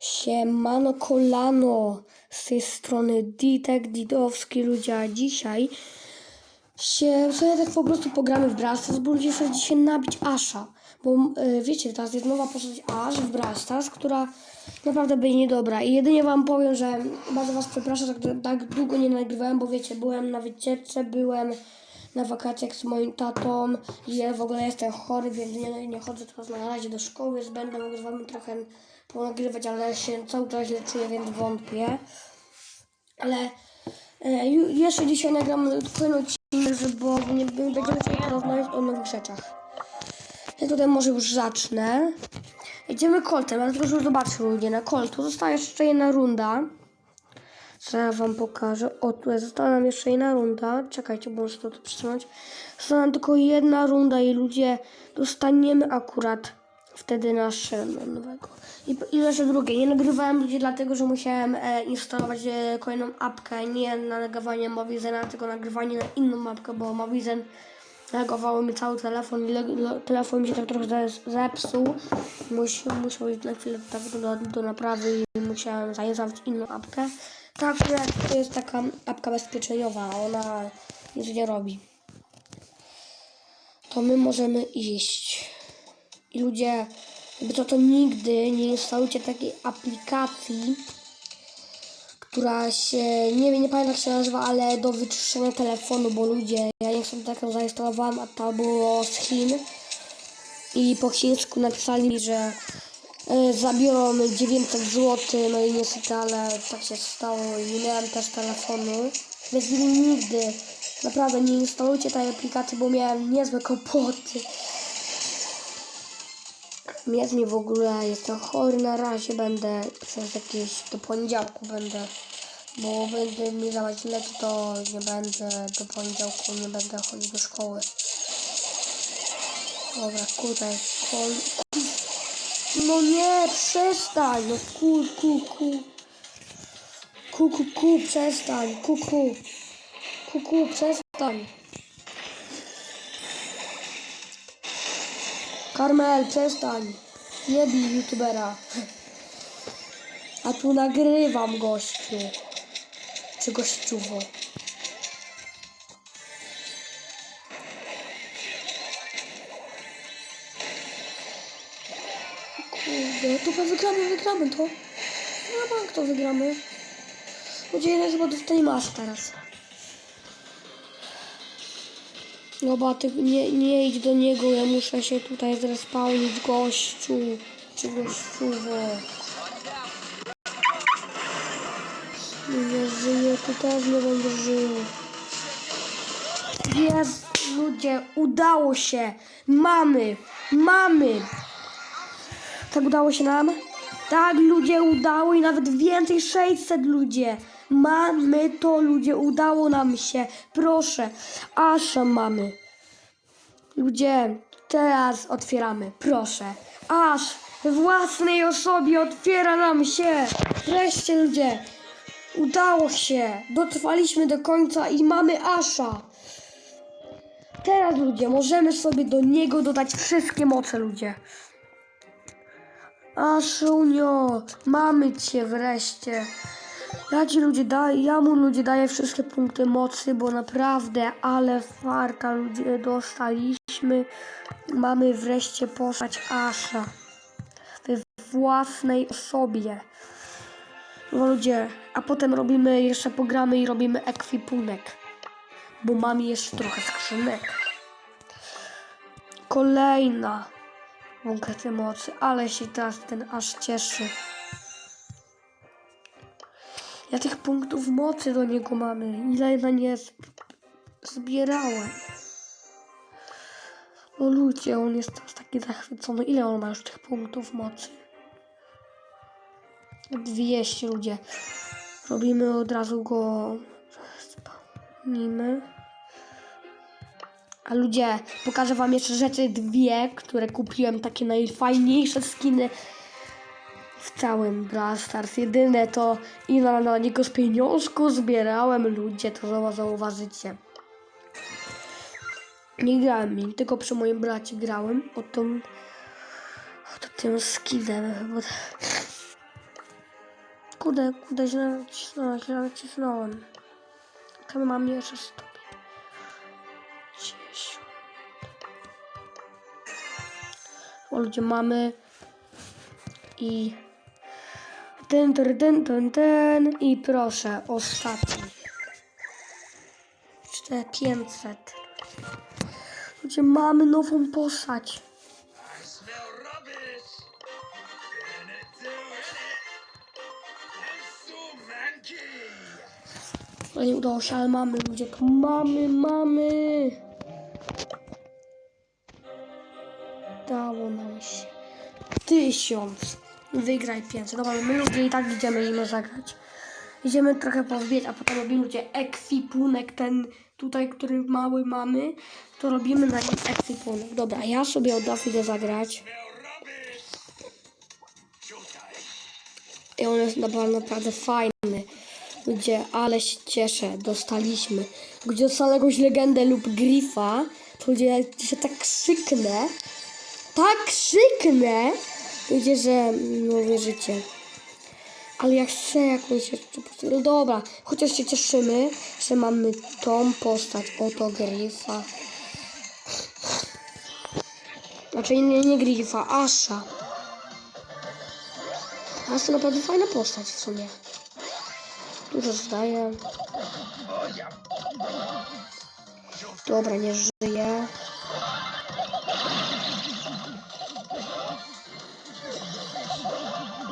Siemano kolano, z tej strony Ditek Didowski ludzie, a dzisiaj się sobie tak po prostu pogramy w Brawl Stars, bo ludzie chcą dzisiaj nabić Asha, bo y, wiecie, teraz jest nowa postać Ash w Brawl Stars, która naprawdę będzie niedobra. I jedynie wam powiem, że bardzo was przepraszam, że tak, tak długo nie nagrywałem, bo wiecie, byłem na wycieczce, byłem na wakacjach z moim tatą i ja w ogóle jestem chory, więc nie, nie chodzę teraz na razie do szkoły, więc będę mógł z wami trochę ponagrywać, ale się cały czas źle czuję, więc wątpię. Ale e, jeszcze dzisiaj nagram kolejny odcinek, bo nie, będziemy sobie porozmawiać o nowych rzeczach. Ja tutaj może już zacznę. Jedziemy koltem, ale proszę zobaczcie ludzie, na koltu została jeszcze jedna runda. Zaraz wam pokażę. O, tutaj została nam jeszcze jedna runda. Czekajcie, bo muszę to tu przytrzymać. Została nam tylko jedna runda i ludzie dostaniemy akurat wtedy nasze no, nowego. I, I jeszcze drugie. Nie nagrywałem ludzie dlatego, że musiałem e, instalować e, kolejną apkę. Nie na nagrywanie Mobizena, tylko nagrywanie na inną apkę, bo Mobizen lagowało mi cały telefon i le, le, telefon mi się tak trochę ze- zepsuł. Musi, musiał iść na chwilę tak do, do naprawy i musiałem zainstalować inną apkę. Tak, to jest taka apka bezpieczeniowa, ona nic nie robi. To my możemy iść. I ludzie, jakby to, to nigdy nie instalujcie takiej aplikacji, która się, nie wiem, nie pamiętam jak się nazywa, ale do wyczyszczenia telefonu, bo ludzie, ja nie sobie taką zainstalowałam, a to było z Chin i po chińsku napisali że e, zabiorą 900 zł, no i niestety, ale tak się stało i nie miałem też telefonu, więc nigdy, naprawdę nie instalujcie tej aplikacji, bo miałem niezłe kłopoty. Jest mi w ogóle, jestem chory na razie, będę przez jakieś, do poniedziałku będę, bo będę mi dawać leki, to nie będę, do poniedziałku nie będę chodzić do szkoły. Dobra, tutaj, kol... No nie, przestań, no ku, ku, ku. Ku, ku, ku, przestań, ku, ku. Ku, ku, przestań. Karmel, przestań. Nie bij youtubera. A tu nagrywam gościu. Czy gościuwo. Kurde, to chyba wygramy, wygramy to. No bank to wygramy. Ludzie, ile chyba dostanie masz teraz. No bo ty nie, nie idź do niego, ja muszę się tutaj zrespawnić gościu. Czy gościuwo. Nie żyje, ty też nie będziesz żył. Jest, ludzie, udało się. Mamy, mamy. Tak udało się nam? Tak, ludzie, udało i nawet więcej, 600 ludzie. Mamy to, ludzie, udało nam się. Proszę, Asza mamy. Ludzie, teraz otwieramy, proszę. Aż we własnej osobie otwiera nam się. Wreszcie, ludzie, udało się. Dotrwaliśmy do końca i mamy Asza. Teraz, ludzie, możemy sobie do niego dodać wszystkie moce, ludzie. Aszunio, mamy cię wreszcie. Ja ci ludzie daję, ja mu ludzie daję wszystkie punkty mocy, bo naprawdę, ale farta ludzie dostaliśmy. Mamy wreszcie postać Asha we własnej osobie. No ludzie, a potem robimy jeszcze pogramy i robimy ekwipunek, bo mam jeszcze trochę skrzynek. Kolejna punkty mocy, ale się teraz ten aż cieszy. Ja tych punktów mocy do niego mamy. Ile na nie zbierałem. No ludzie, on jest teraz taki zachwycony. Ile on ma już tych punktów mocy? 200 ludzie. Robimy od razu go. Spełnimy. A ludzie, pokażę wam jeszcze rzeczy dwie, które kupiłem, takie najfajniejsze skiny w całym Brawl Stars. Jedyne to ile na niego z pieniążku zbierałem, ludzie, to zau- zauważycie. Nie grałem nim, tylko przy moim bracie grałem o tym, o tym skinem. Bo Kurde, kurde, źle nacisnąłem, źle nacisnąłem. Tam mam jeszcze stopień. Dziesiąt. O ludzie mamy i ten, ten, ten, ten, ten i proszę, ostatni. Cztery, 500. Ludzie, mamy nową postać. No nie udało się, ale mamy ludzie, mamy, mamy. Dało nam się. Tysiąc. Wygraj 500. Dobra, my ludzie i tak idziemy, idziemy zagrać. Idziemy trochę pozbierać, a potem robimy ludzie ekwipunek, ten tutaj, który mały mamy, to robimy na nim ekwipunek. Dobra, ja sobie od razu idę zagrać. I on jest naprawdę, naprawdę fajny. Ludzie, ale się cieszę, dostaliśmy. Gdzie dostanę jakąś legendę lub grifa, to ludzie, ja się tak krzyknę, tak krzyknę, ludzie, że no wierzycie. Ale ja chcę jakąś jeszcze postać. No dobra, chociaż się cieszymy, że mamy tą postać, oto grifa. Znaczy nie, nie grifa, Asha. A to naprawdę fajna postać w sumie. Dużo zdaje. Dobra, nie żyje.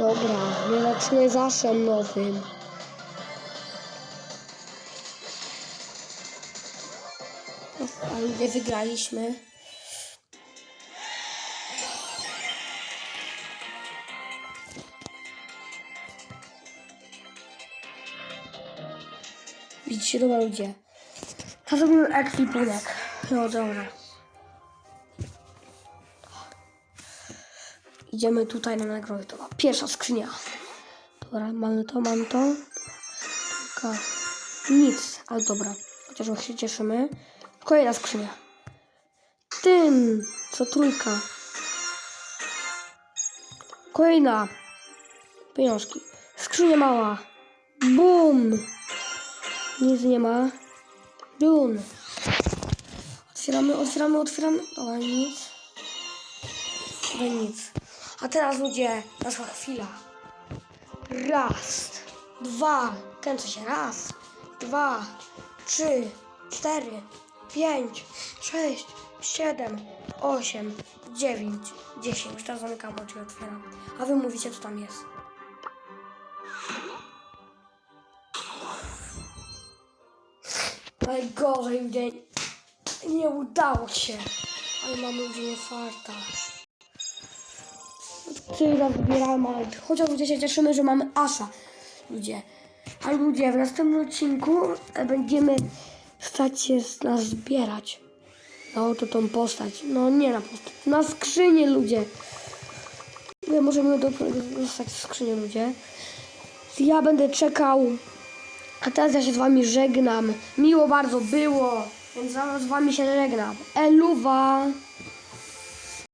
Dobra, nie zacznę zaszem nowym. Ale wygraliśmy. Widzicie, dobra ludzie. To zrobimy ekwipunek. No dobra. Idziemy tutaj na nagrodę. Dobra, pierwsza skrzynia. Dobra, mamy to, mamy to. Tylko nic, ale dobra. Chociaż się cieszymy. Kolejna skrzynia. Tym, co trójka. Kolejna. Pieniążki. Skrzynia mała. Bum. Nic nie ma. Dun. Otwieramy, otwieramy, otwieramy. Dobra, nic. Dobra, nic. A teraz ludzie, naszła chwila. Raz, dwa, kręcę się. Raz, dwa, trzy, cztery, pięć, sześć, siedem, osiem, dziewięć, dziesięć. Teraz zamykam oczy i otwieram. A wy mówicie, co tam jest. Najgorzej dzień. Nie udało się. Ale mamy ludzie nie farta. Tyle wybierałem, ale chociaż ludzie się cieszymy, że mamy Asa. Ludzie. A ludzie, w następnym odcinku będziemy stać się nas zbierać. Na oto tą postać. No nie na postać. Na skrzynię ludzie. My możemy do- dostać skrzynię ludzie. Ja będę czekał a teraz ja się z wami żegnam. Miło bardzo było, więc z wami się żegnam. Eluwa!